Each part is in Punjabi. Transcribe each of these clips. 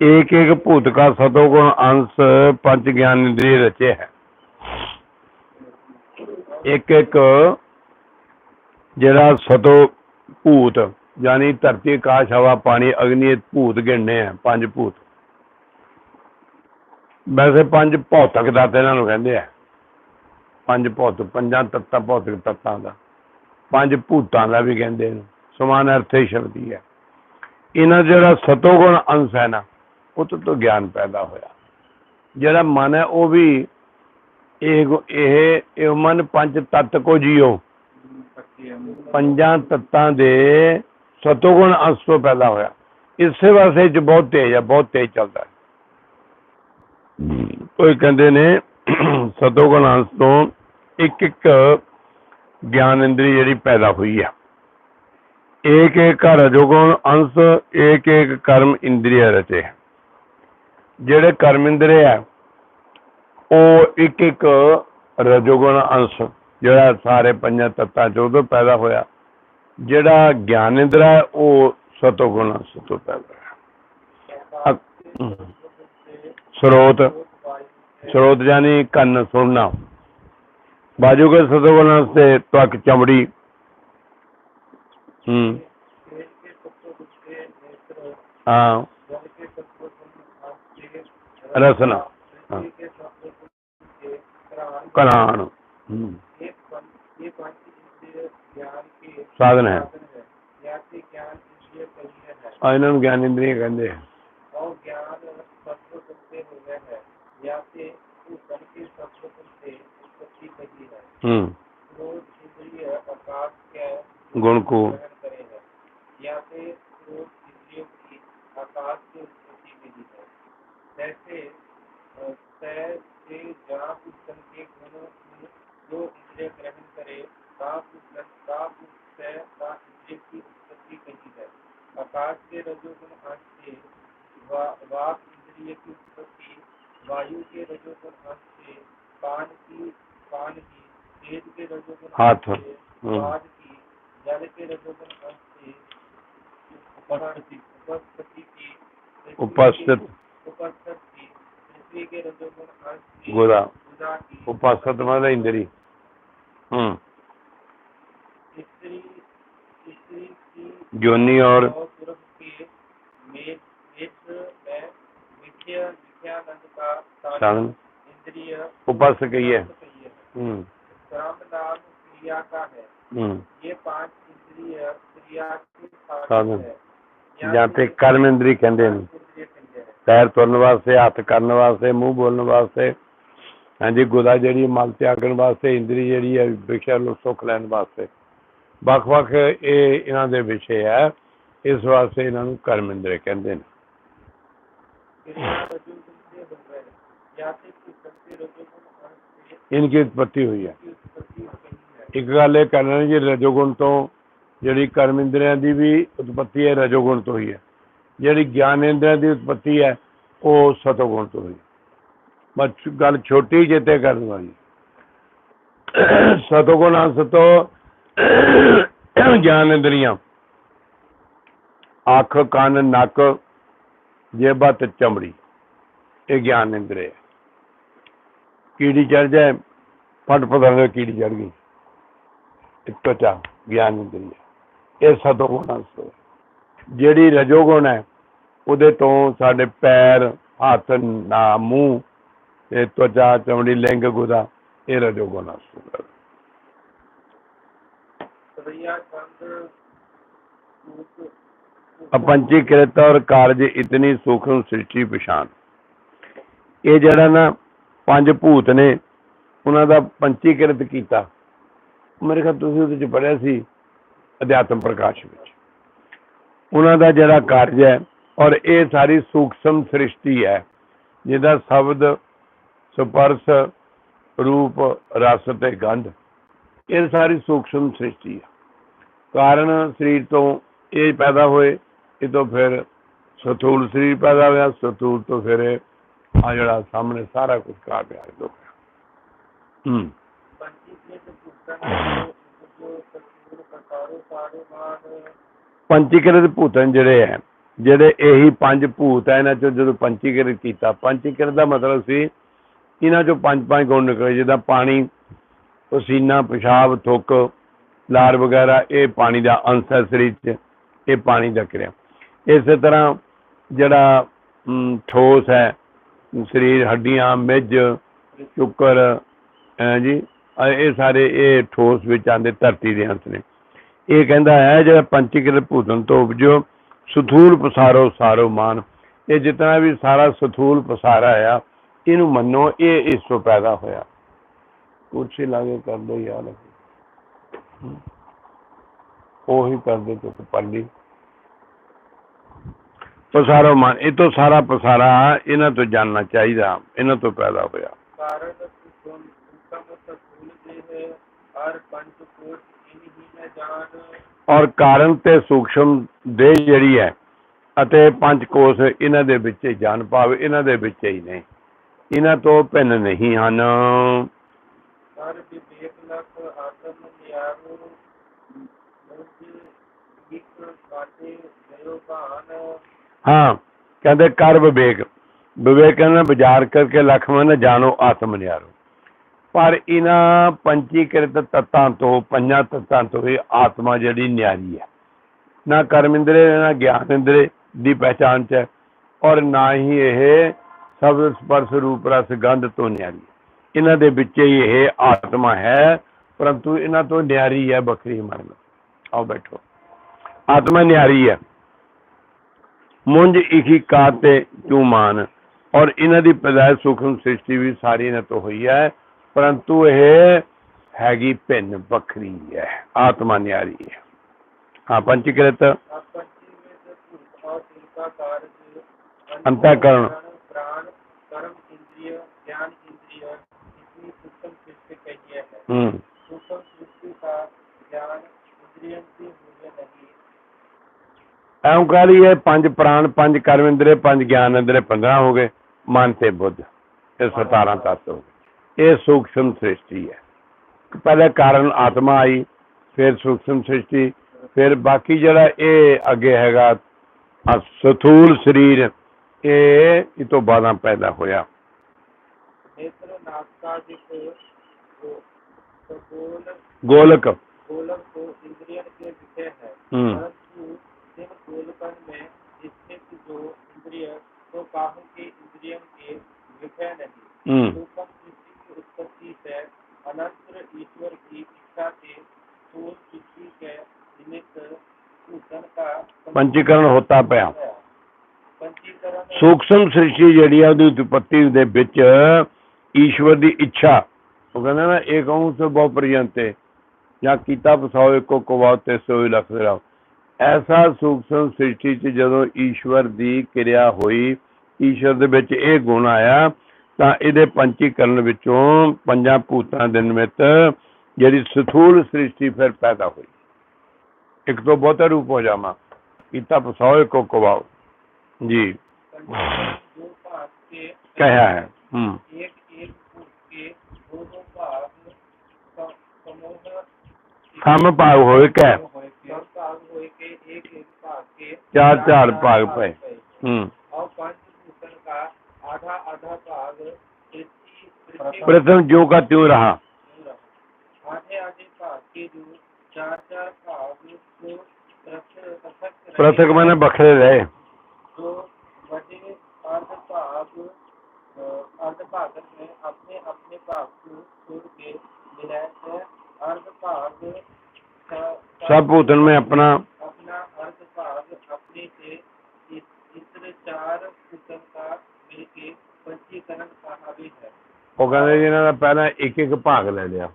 एक एक भूत का सतोगुण अंश पंच ज्ञान इंद्रिय रचे है ਇੱਕ ਇੱਕ ਜਿਹੜਾ ਸਤੋ ਭੂਤ ਯਾਨੀ ਧਰਤੀ ਆਕਾਸ਼ ਹਵਾ ਪਾਣੀ ਅਗਨੀ ਇਹ ਭੂਤ ਗਿਣਨੇ ਆ ਪੰਜ ਭੂਤ ਵੈਸੇ ਪੰਜ ਭੌਤਿਕ ਦਾ ਤੇ ਇਹਨਾਂ ਨੂੰ ਕਹਿੰਦੇ ਆ ਪੰਜ ਭੌਤ ਪੰਜਾਂ ਤੱਤਾਂ ਭੌਤਿਕ ਤੱਤਾਂ ਦਾ ਪੰਜ ਭੂਤਾਂ ਦਾ ਵੀ ਕਹਿੰਦੇ ਨੇ ਸਮਾਨ ਅਰਥੇ ਸ਼ਬਦੀ ਹੈ ਇਹਨਾਂ ਦਾ ਜਿਹੜਾ ਸਤੋਗੁਣ ਅੰਸ਼ ਹੈ ਨਾ ਪੁੱਤ ਤੋਂ ਗਿਆਨ ਪੈਦਾ ਹੋਇਆ। ਜਿਹੜਾ ਮਨ ਹੈ ਉਹ ਵੀ ਇਹ ਇਹ ਇਹ ਮਨ ਪੰਜ ਤਤ ਕੋ ਜਿਉ ਪੰਜਾਂ ਤਤਾਂ ਦੇ ਸਤੋਗੁਣ ਅਸਤੋ ਪੈਦਾ ਹੋਇਆ। ਇਸੇ ਵਾਸਤੇ ਚ ਬਹੁਤ ਤੇਜ਼ ਹੈ, ਬਹੁਤ ਤੇਜ਼ ਚੱਲਦਾ ਹੈ। ਕੋਈ ਕਹਿੰਦੇ ਨੇ, ਸਤੋਗੁਣ ਅੰਸ ਤੋਂ ਇੱਕ ਇੱਕ ਗਿਆਨ ਇੰਦਰੀ ਜਿਹੜੀ ਪੈਦਾ ਹੋਈ ਆ। ਏਕ ਏਕ ਰਜੋਗੁਣ ਅੰਸ ਏਕ ਏਕ ਕਰਮ ਇੰਦਰੀਆ ਰਚੇ। ਜਿਹੜੇ ਕਰਮ ਇੰਦਰੀ ਹੈ ਉਹ ਇੱਕ ਇੱਕ ਰਜੋਗੁਣ ਅੰਸ਼, ਜਿਹੜਾ ਸਾਰੇ ਪੰਜਾਂ ਤੱਤਾਂ ਚੋਂ ਤੋਂ ਪੈਦਾ ਹੋਇਆ। ਜਿਹੜਾ ਗਿਆਨ ਇੰਦਰਾ ਹੈ, ਉਹ ਸਤੋਗੁਣ ਅੰਸ਼ ਤੋਂ ਪੈਦਾ ਹੋਇਆ। ਸਰੋਤ ਸਰੋਤ ਜਾਨੀ ਕੰਨ ਸੁਣਨਾ। ਬਾਜੂ ਸਤੋਗੁਣ ਅੰਸ਼ ਤੇ ਤਵਕ ਚਮੜੀ। ਹੂੰ। ਹਾਂ। ਰਸਨਾ। ਕਲਾਨ ਸਾਧਨ ਹੈ। ਆ ਇਹਨਾਂ ਨੂੰ ਗਿਆਨ ਇੰਦਰੀਆਂ ਕਹਿੰਦੇ ਆ। ਹੂੰ। ਗੁਣ ਕੋ आकाश के रजोगुण अंश से वाक इंद्रिय की उत्पत्ति वायु के रजोगुण अंश से की की के रजोगुण हाथ। स्वाद हम्म। की जल के रजोगुण अंश से उपस्थिति की उपस्थित। उपस्थित की पृथ्वी के रजोगुण अंश से उपस्थित मतलब इंद्री। हम्म। स्त्री स्त्री की और विषय विषयानंद का साधन इंद्रिय उपासक ही है कही है हम्म कर्म नाम क्रिया का है हम्म ये पांच इंद्रिय क्रिया के साधन। साधन है ਜਾਂ ਤੇ ਕਰਮ ਇੰਦਰੀ ਕਹਿੰਦੇ ਨੇ इंद्रिय कहते हैं ਪੈਰ ਤੁਰਨ ਵਾਸਤੇ ਹੱਥ ਕਰਨ ਵਾਸਤੇ ਮੂੰਹ ਬੋਲਣ ਵਾਸਤੇ ਹਾਂਜੀ ਗੁਦਾ ਜਿਹੜੀ ਮਲ ਤਿਆਗਣ ਵਾਸਤੇ ਇੰਦਰੀ ਜਿਹੜੀ ਹੈ ਵਿਸ਼ਾ ਨੂੰ ਸੁੱਖ ਲੈਣ ਵਾਸਤੇ ਵੱਖ-ਵੱਖ ਇਹ ਇਹਨਾਂ ਦੇ ਵਿਸ਼ੇ ਹੈ ਇਸ ਵਾਸਤੇ ਇਹਨਾਂ ਨੂੰ ਕਰਮ ਇੰਦਰੀ ਕਹਿੰਦੇ ਨੇ ਇਨਕੀ ਉਤਪਤੀ ਹੋਈ ਹੈ ਇੱਕ ਗੱਲ ਇਹ ਕਰ ਲੈਣੀ ਰਜੋਗੁਣ ਤੋਂ ਜਿਹੜੀ ਕਰਮ ਇੰਦਰੀਆਂ ਦੀ ਵੀ ਉਤਪਤੀ ਹੈ ਰਜੋਗੁਣ ਤੋਂ ਹੀ ਹੈ ਜਿਹੜੀ ਗਿਆਨ ਇੰਦਰੀਆਂ ਦੀ ਉਤਪਤੀ ਹੈ ਉਹ ਸਤੋਗੁਣ ਤੋਂ ਹੋਈ ਬਸ ਗੱਲ ਛੋਟੀ ਜਿੱਤੇ ਕਰਨ ਵਾਲੀ ਸਤੋਗੁਣ ਅਸਤੋ ਗਿਆਨ ਇੰਦਰੀਆਂ ਅੱਖ ਕੰਨ ਨੱਕ ਜੇਬਾਂ ਤੇ ਚਮੜੀ। ਇਹ ਗਿਆਨ ਇੰਦਰੇ ਕੀੜੀ ਚੜ ਜਾਏ, ਫਟ ਪਦਰ ਕੀੜੀ ਚੜ ਗਈ। ਇੱਕ ਤਚਾ ਗਿਆਨ ਇੰਦਰੀ ਇਹ ਸਤੋ ਗੁਣ ਜਿਹੜੀ ਰਜੋ ਗੁਣ ਹੈ, ਉਹਦੇ ਤੋਂ ਸਾਡੇ ਪੈਰ, ਹੱਥ, ਨਾ, ਮੂੰਹ, ਇਹ ਤਚਾ ਚਮੜੀ, ਲਿੰਗ, ਗੁਦਾ, ਇਹ ਰਜੋ ਗੁਣ ਹੈ। ਸਰੀਆ ਚੰਦ ਅਪੰਚੀਕ੍ਰਿਤ ਔਰ ਕਾਰਜ ਇਤਨੀ ਸੂਖਮ ਸ੍ਰਿਸ਼ਟੀ ਪਛਾਨ ਇਹ ਜਿਹੜਾ ਨਾ ਪੰਜ ਭੂਤ ਨੇ, ਉਹਨਾਂ ਦਾ ਪੰਚੀਕ੍ਰਿਤ ਕੀਤਾ। ਮੇਰੇ ਖਿਆਲ ਤੁਸੀਂ ਉਹਦੇ ਵਿੱਚ ਪੜਿਆ ਸੀ, ਅਧਿਆਤਮ ਪ੍ਰਕਾਸ਼ ਵਿੱਚ। ਉਹਨਾਂ ਦਾ ਜਿਹੜਾ ਕਾਰਜ ਹੈ ਔਰ ਇਹ ਸਾਰੀ ਸੂਖਮ ਸ੍ਰਿਸ਼ਟੀ ਹੈ, ਜਿਹਦਾ ਸ਼ਬਦ, ਸਪਰਸ਼, ਰੂਪ, ਰਸ ਤੇ ਗੰਧ, ਇਹ ਸਾਰੀ ਸੂਖਮ ਸ੍ਰਿਸ਼ਟੀ ਹੈ। ਕਾਰਨ ਸਰੀਰ ਤੋਂ ਇਹ ਪੈਦਾ ਹੋਏ ਇਹ ਤੋਂ ਫਿਰ ਸਥੂਲ ਸਰੀਰ ਪੈਦਾ ਹੋਇਆ ਸਥੂਲ ਤੋਂ ਫਿਰ ਆ ਜਿਹੜਾ ਸਾਹਮਣੇ ਸਾਰਾ ਕੁਝ ਕਾ ਪਿਆ ਇਹ ਤੋਂ ਹੂੰ। ਪੰਚੀਕ੍ਰਿਤ ਭੂਤਨ ਜਿਹੜੇ ਹੈ, ਜਿਹੜੇ ਇਹੀ ਪੰਜ ਭੂਤ ਹੈ, ਇਹਨਾਂ ਚੋਂ ਜਦੋਂ ਪੰਚੀਕ੍ਰਿਤ ਕੀਤਾ, ਪੰਚੀਕ੍ਰਿਤ ਦਾ ਮਤਲਬ ਸੀ ਇਹਨਾਂ ਚੋਂ ਪੰਜ ਪੰਜ ਗੁਣ ਨਿਕਲੇ ਜਿਹਦਾ ਪਾਣੀ, ਪਸੀਨਾ, ਪਿਸ਼ਾਬ, ਥੁੱਕ, ਲਾਰ ਵਗੈਰਾ, ਇਹ ਪਾਣੀ ਦਾ ਅੰਸ਼ ਸਰੀਰ 'ਚ, ਇਹ ਪਾਣੀ ਦਾ ਕਿਰਿਆ। ਇਸੇ ਤਰ੍ਹਾਂ ਜਿਹੜਾ ਠੋਸ ਹੈ, ਸਰੀਰ, ਹੱਡੀਆਂ, ਮਿੱਝ, ਸ਼ੁਕਰ, ਹੈ ਜੀ ਇਹ ਸਾਰੇ ਇਹ ਠੋਸ ਵਿੱਚ ਆਉਂਦੇ, ਧਰਤੀ ਦੇ ਅੰਸ਼ ਨੇ। ਇਹ ਕਹਿੰਦਾ ਹੈ, ਜਿਹੜਾ ਪੰਚੀਕ੍ਰਿਤ ਭੂਤਨ ਤੋਂ ਉਪਜੋ, ਸਥੂਲ ਪਸਾਰੋ, ਸਾਰੋ ਮਾਨ। ਇਹ ਜਿਤਨਾ ਵੀ ਸਾਰਾ ਸਥੂਲ ਪਸਾਰਾ ਆ, ਇਹਨੂੰ ਮੰਨੋ, ਇਹ ਇਸ ਤੋਂ ਪੈਦਾ ਹੋਇਆ। ਕੁਛ ਹੀ ਲਾਗੇ ਕਰ ਦੋ ਯਾਰ। ਉਹੀ ਕਰਦੇ, ਤੇ ਪਰਲੀ ਪਸਾਰੋ ਮਨ ਇਹ ਤੋਂ ਸਾਰਾ ਪਸਾਰਾ ਇਹਨਾਂ ਤੋਂ ਜਾਨਣਾ ਚਾਹੀਦਾ ਇਹਨਾਂ ਤੋਂ ਪੈਦਾ ਹੋਇਆ। ਕਾਰਨ ਸੁਣ ਸੰਕਮ ਤਸੂਲ ਦੇ ਹੈ ਹਰ ਪੰਜ ਕੋਟ ਇਨਹੀ ਜਾਨ ਔਰ ਕਾਰਨ ਤੇ ਸੂਖਸ਼ਮ ਦੇ ਜਿਹੜੀ ਹੈ ਅਤੇ ਪੰਜ ਕੋਸ ਇਹਨਾਂ ਦੇ ਵਿੱਚ ਹੀ ਜਾਣ ਪਾਵੇ ਇਹਨਾਂ ਦੇ ਵਿੱਚ ਹੀ ਨੇ। ਇਹਨਾਂ ਤੋਂ ਭਿੰਨ ਨਹੀਂ ਹਨ। ਸਰ ਵਿਵੇਕ ਲਖ ਆਤਮ ਨਿਆਰੋ ਮੁਕਤੀ ਇੱਕ ਸਾਤੇ ਦਇਓ ਭਾਨ ਹਾਂ, ਕਹਿੰਦੇ ਕਰ ਵਿਵੇਕ। ਵਿਵੇਕ ਨਾਲ ਵਿਚਾਰ ਕਰਕੇ ਲਖਮਨ ਜਾਣੋ ਆਤਮ ਨਿਆਰੋ। ਪਰ ਇਹਨਾਂ ਪੰਚੀਕ੍ਰਿਤ ਤੱਤਾਂ ਤੋਂ, ਪੰਜਾਂ ਤੱਤਾਂ ਤੋਂ ਇਹ ਆਤਮਾ ਜਿਹੜੀ ਨਿਆਰੀ ਹੈ। ਨਾ ਕਰਮ ਇੰਦਰੇ ਨਾ ਗਿਆਨ ਇੰਦਰੇ ਦੀ ਪਹਿਚਾਣ ਚ ਹੈ ਔਰ ਨਾ ਹੀ ਇਹ ਸ਼ਬਦ ਸਪਰਸ਼ ਰੂਪ ਰਸ ਗੰਧ ਤੋਂ ਨਿਆਰੀ ਇਹਨਾਂ ਦੇ ਵਿੱਚ ਹੀ ਇਹ ਆਤਮਾ ਹੈ, ਪਰੰਤੂ ਇਹਨਾਂ ਤੋਂ ਨਿਆਰੀ ਹੈ ਬਖਰੀ ਮਰਨ। ਆਓ ਬੈਠੋ। ਆਤਮਾ ਨਿਆਰੀ ਹੈ। ਮੁੰਜ ਇਕੀ ਕਾਤੇ ਕਿਉ ਮਾਨ। ਔਰ ਇਹਨਾਂ ਦੀ ਪੈਦਾਇਸ਼ ਸੂਖਮ ਸ੍ਰਿਸ਼ਟੀ ਵੀ ਸਾਰੀ ਇਹਨਾਂ ਤੋਂ ਹੋਈ ਹੈ। ਪਰੰਤੂ ਇਹ ਹੈਗੀ ਭਿੰਨ ਵੱਖਰੀ ਹੈ। ਆਤਮਾ ਨਿਆਰੀ ਹੈ। ਹਾਂ, ਪੰਚਕ੍ਰਿਤ। ਅੰਤਕਰਣ। ਪ੍ਰਾਣ ਕਰਮ ਇੰਦਰੀय ਗਿਆਨ ਇੰਦਰੀय ਇਤਨੀ ਸੂਖਮ ਸ੍ਰਿਸ਼ਟੀ ਕਹੀ ਹੈ ਹੂੰ। ਐਉਂ ਕਹ ਲਈਏ ਪੰਜ ਪ੍ਰਾਣ ਪੰਜ ਕਰਮ ਇੰਦਰੇ ਪੰਜ ਗਿਆਨ ਇੰਦਰੇ 15 ਹੋ ਗਏ ਮਨ ਤੇ ਬੁੱਧ ਇਹ 17 ਤੱਤ ਹੋ ਗਏ ਇਹ ਸੂਖਸ਼ਮ ਸ੍ਰਿਸ਼ਟੀ ਹੈ ਪਹਿਲੇ ਕਾਰਨ ਆਤਮਾ ਆਈ ਫਿਰ ਸੂਖਸ਼ਮ ਸ੍ਰਿਸ਼ਟੀ ਫਿਰ ਬਾਕੀ ਜਿਹੜਾ ਇਹ ਅੱਗੇ ਹੈਗਾ ਆਹ ਸਥੂਲ ਸਰੀਰ ਇਹ ਇਹ ਤੋਂ ਬਾਅਦਾਂ ਪੈਦਾ ਹੋਇਆ नेत्र नास्तादिक गोल ਗੋਲਕ गोलक को इंद्रियन के विषय है हम्म। परंतु इन गोलकन में स्थित जो इंद्रिय तो काहू के इंद्रियम के विषय नहीं ਹੂੰ सूक्ष्म सृष्टि की उत्पत्ति से अनंत ईश्वर की इच्छा से स्थूल सृष्टि के निमित्त भूषण का ਪੰਚੀਕਰਨ ਹੋਤਾ ਪਿਆ है। पंचीकरण ਸੂਖਸ਼ਮ ਸ੍ਰਿਸ਼ਟੀ ਜਿਹੜੀ ਆ ਉਹਦੀ ਉਤਪਤੀ ਦੇ ਵਿੱਚ ਈਸ਼ਵਰ ਦੀ ਇੱਛਾ ਉਹ ਕਹਿੰਦਾ ਨਾ ਏਕ ਅੰਸ਼ ਬਹੁ ਪ੍ਰਯੰਤੇ ਜਾਂ ਕੀਤਾ ਪਸਾਓ ਇੱਕੋ ਕਵਾਉ ਤੇ ਸੋਈ ਲਖ ਰਾਓ ਐਸਾ ਸੂਖਮ ਸ੍ਰਿਸ਼ਟੀ 'ਚ ਜਦੋਂ ਈਸ਼ਵਰ ਦੀ ਕਿਰਿਆ ਹੋਈ ਈਸ਼ਵਰ ਦੇ ਵਿੱਚ ਇਹ ਗੁਣ ਆਇਆ ਤਾਂ ਇਹਦੇ ਪੰਚੀਕਰਨ ਵਿੱਚੋਂ ਪੰਜਾਂ ਭੂਤਾਂ ਦੇ ਨਿਮਿਤ ਜਿਹੜੀ ਸਥੂਲ ਸ੍ਰਿਸ਼ਟੀ ਫਿਰ ਪੈਦਾ ਹੋਈ। ਇੱਕ ਤੋਂ ਬਹੁਤਾ ਰੂਪ ਹੋ ਜਾਵਾ। ਇਤਾ ਪਸੋਏ ਕੋ ਕਵਾਓ ਜੀ। ਕਹਿਆ ਹੈ। ਹਮ ਇੱਕ ਇੱਕ ਭੂਤ ਦੋ ਦੋ ਭਾਗ ਸਮੋਹ ਸਮ ਭਾਵ ਹੋਏ ਕੈ चार चार भाग पे। हम्म। प्रथम जो का त्यों रहा। पृथक मैंने बखरे रहे। अपने अपने भाग सब पूतन में अपना अपने से इस- इतने चार भूतन का मिलके पंचीकरण कहा भी है ਉਹ ਕਹਿੰਦੇ ਜੀ ਇਹਨਾਂ ਦਾ ਪਹਿਲਾਂ ਇੱਕ ਇੱਕ ਭਾਗ ਲੈ ਲਿਆ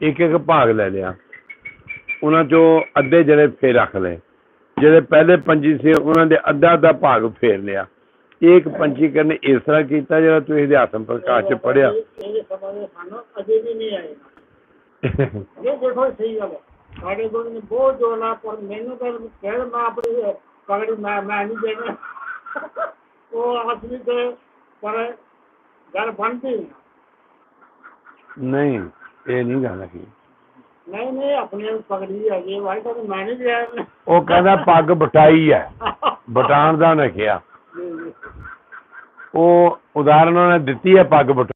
ਇੱਕ ਇੱਕ ਭਾਗ ਲੈ ਲਿਆ ਉਹਨਾਂ ਚੋਂ ਅੱਧੇ ਜਿਹੜੇ ਫੇਰ ਰੱਖ ਲਏ ਜਿਹੜੇ ਪਹਿਲੇ ਪੰਜੀ ਸੀ ਉਹਨਾਂ ਦੇ ਅੱਧਾ ਅੱਧਾ ਭਾਗ ਫੇਰ ਲਿਆ ਇੱਕ ਪੰਜੀਕਰਨ ਇਸ ਤਰ੍ਹਾਂ ਕੀਤਾ ਜਿਹੜਾ ਤੁਸੀਂ ਅਧਿਆਤਮ ਪ੍ਰਕਾਸ਼ ਚ ਪੜਿਆ ਇਹ ਸਮਝ ਸਾਨੂੰ ਅਜੇ ਵੀ ਨਹੀਂ ਆਏ ਇਹ ਦੇਖੋ ਸਹੀ ਗੱਲ ਹੈ ਸਾਡੇ ਕੋਲ ਨੇ ਬਹੁਤ ਜ਼ੋਰ ਲਾ ਪਰ ਮੈਨੂੰ ਤਾਂ ਕਹਿ ਮੈਂ ਆਪਣੀ ਪਗੜੀ ਮੈਂ ਮੈਂ ਨਹੀਂ ਦੇਣਾ। ਉਹ ਅਸਲੀ ਤੇ ਪਰ ਗੱਲ ਬਣਦੀ ਨਹੀਂ। ਇਹ ਨਹੀਂ ਗੱਲ ਹੈ ਨਹੀਂ ਨਹੀਂ ਆਪਣੇ ਪਗੜੀ ਆ ਗਈ ਵਾਈ ਤਾਂ ਮੈਂ ਨਹੀਂ ਲਿਆ। ਉਹ ਕਹਿੰਦਾ ਪੱਗ ਬਟਾਈ ਹੈ। ਬਟਾਣ ਦਾ ਉਹਨੇ ਕਿਹਾ। ਉਹ ਉਦਾਹਰਨ ਉਹਨੇ ਦਿੱਤੀ ਹੈ ਪੱਗ ਬਟਾ